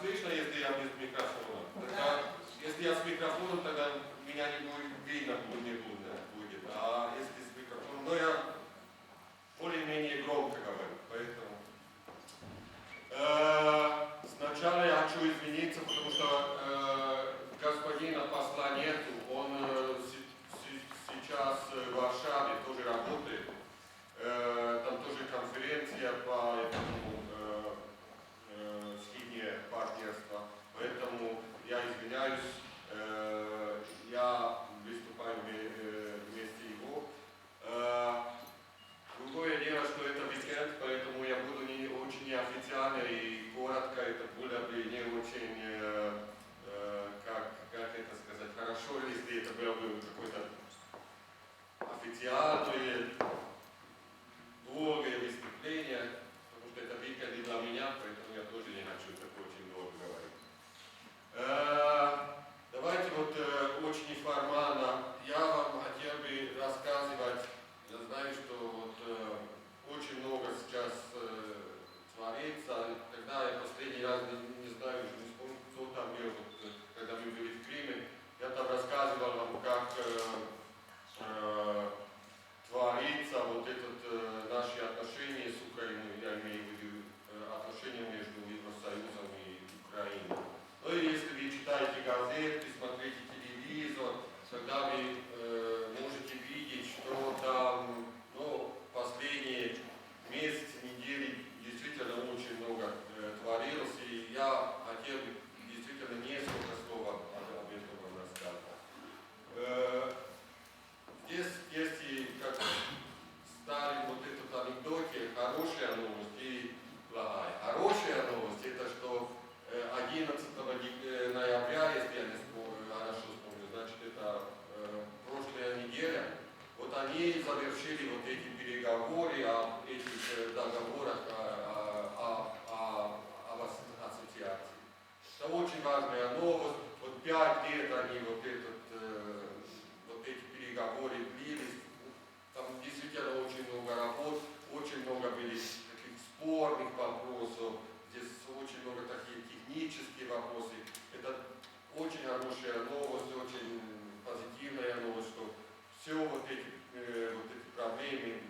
слышно, если я без микрофона? Тогда, если я с микрофоном, тогда меня не будет видно. нам. Это очень хорошая новость, очень позитивная новость, что все вот эти, э, вот эти проблемы,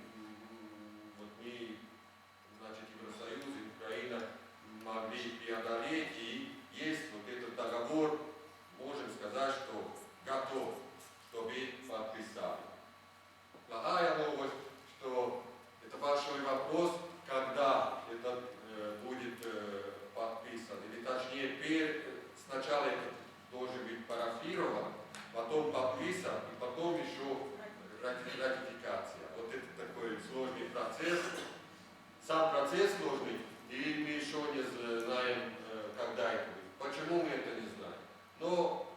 ВИСа и потом еще ратификация. Вот это такой сложный процесс. Сам процесс сложный, и мы еще не знаем, э, когда это будет. Почему мы это не знаем? Но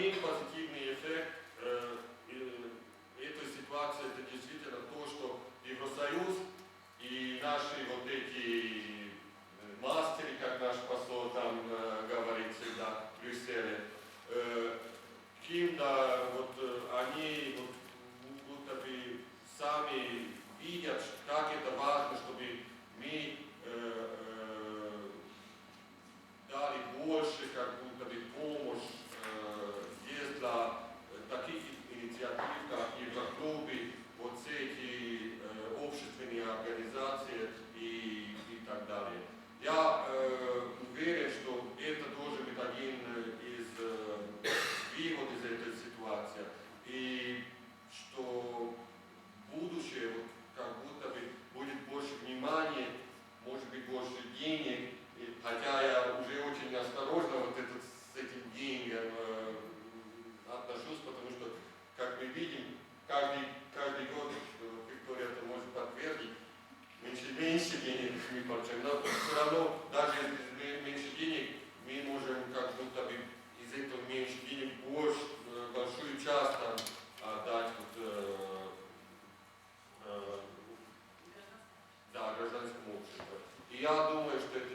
і 20 инициатив, как и в клубе, вот эти э, общественные организации и, и так далее. Я э, людьми больше, но все равно даже если меньше денег, мы можем как будто бы из этого меньше денег больше, э, большую часть там, а, отдать вот, э, э, да, гражданскому обществу. И я думаю, что это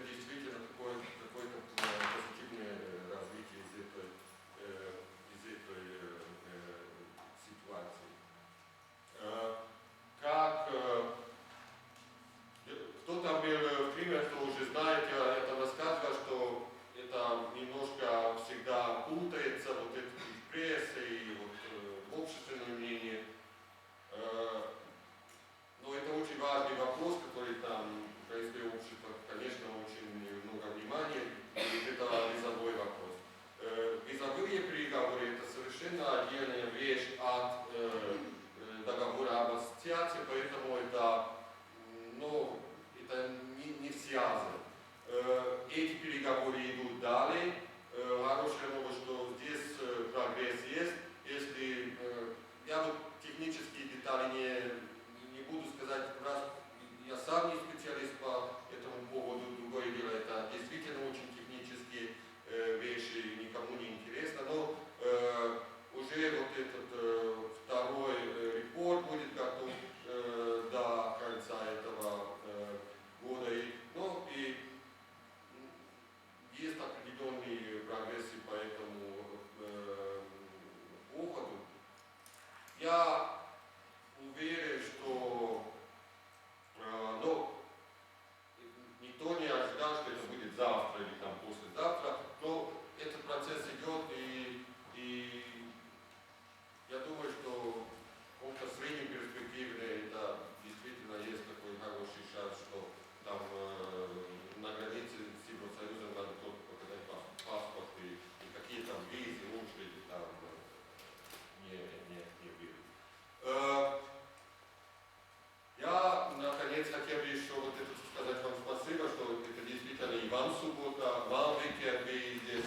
subota, vam vikend, vi gdje